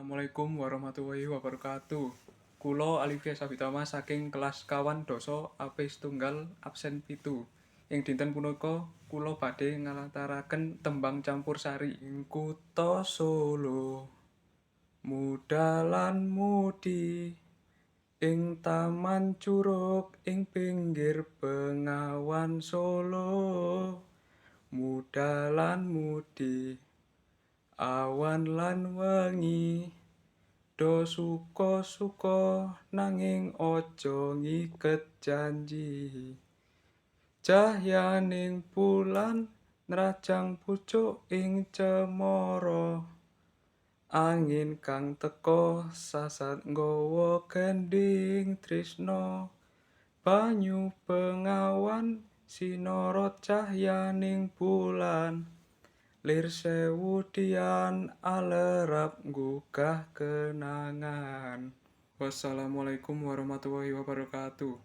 Assalamualaikum warahmatullahi wabarakatuh. Kulo Alivia Sabitama saking kelas kawan doso AP setunggal absen pitu. Ing dinten punika kulo badhe ngalataraken tembang campursari ing kutha Solo. Muda lan mudi ing taman curug ing pinggir Bengawan Solo. Muda lan mudi awan lan wengi do suka-suka nanging aja ngiket janji. Cahyaning bulan nrajang pucuk ing cemara. Angin kang teka sasat nggawa gending tresna banyu bengawan sinorot cahyaning bulan lir sewu dian alerep nggugah kenangan. Wassalamualaikum warahmatullahi wabarakatuh